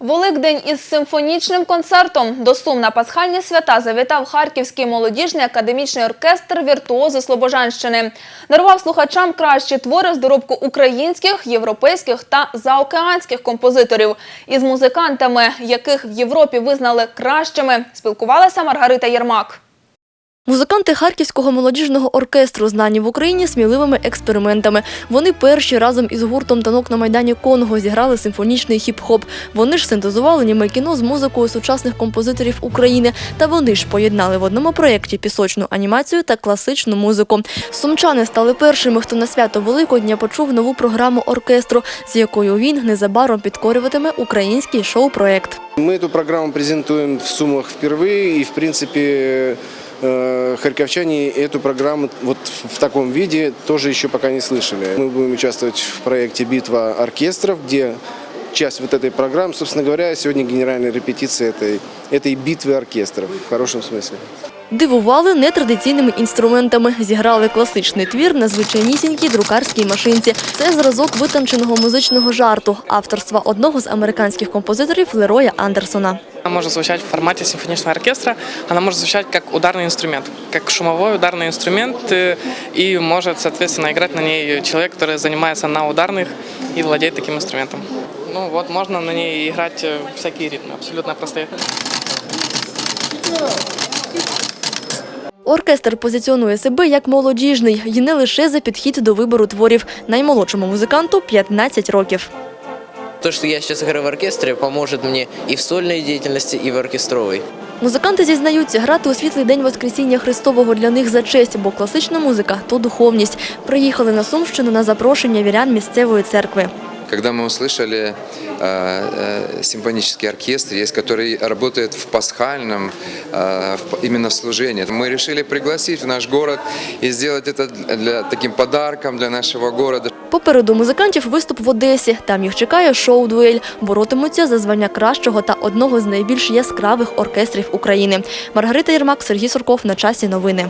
Великдень із симфонічним концертом до Сум на пасхальні свята завітав Харківський молодіжний академічний оркестр «Віртуози Слобожанщини». Дарував слухачам кращі твори з доробку українських, європейських та заокеанських композиторів. Із музикантами, яких в Європі визнали кращими, спілкувалася Маргарита Єрмак. Музиканти Харківського молодіжного оркестру знані в Україні сміливими експериментами. Вони перші разом із гуртом танок на майдані Конго зіграли симфонічний хіп-хоп. Вони ж синтезували німе кіно з музикою сучасних композиторів України. Та вони ж поєднали в одному проєкті пісочну анімацію та класичну музику. Сумчани стали першими, хто на свято Великодня почув нову програму оркестру, з якою він незабаром підкорюватиме український шоу-проєкт. Мы эту программу презентуем в Сумах впервые, и, в принципе, э, харьковчане эту программу вот в таком виде тоже еще пока не слышали. Мы будем участвовать в проекте «Битва оркестров», где часть вот этой программы, собственно говоря, сегодня генеральная репетиция этой, этой битвы оркестров, в хорошем смысле. Дивували нетрадиційними інструментами. Зіграли класичний твір на звичайнісінькій друкарській машинці. Це зразок витонченого музичного жарту авторства одного з американських композиторів Лероя Андерсона. Она может звучать в формате симфоничного оркестра, она может звучать как ударный инструмент, как шумовой ударный инструмент, э, и может, соответственно, играть на ней человек, который занимается на ударных и владеет таким инструментом. Ну вот, можно на ней играть э, всякие ритмы, абсолютно простые. Оркестр позиціонує себе як молодіжний і не лише за підхід до вибору творів. Наймолодшому музиканту 15 років. То, что я сейчас играю в оркестре, поможет мне и в сольной деятельности, и в оркестровой. Музиканти зізнаються, грати у світлий день Воскресіння Христового для них за честь, бо класична музика то духовність. Приїхали на Сумщину на запрошення вірян місцевої церкви. Когда мы услышали э, э, симфонический оркестр, есть, который работает в пасхальном, э, в- именно в служении, мы решили пригласить в наш город и сделать это для, таким подарком для нашего города. Попереду музикантів виступ в Одесі. Там їх чекає шоу-дуель. Боротимуться за звання кращого та одного з найбільш яскравих оркестрів України. Маргарита Єрмак, Сергій Сурков. На часі новини.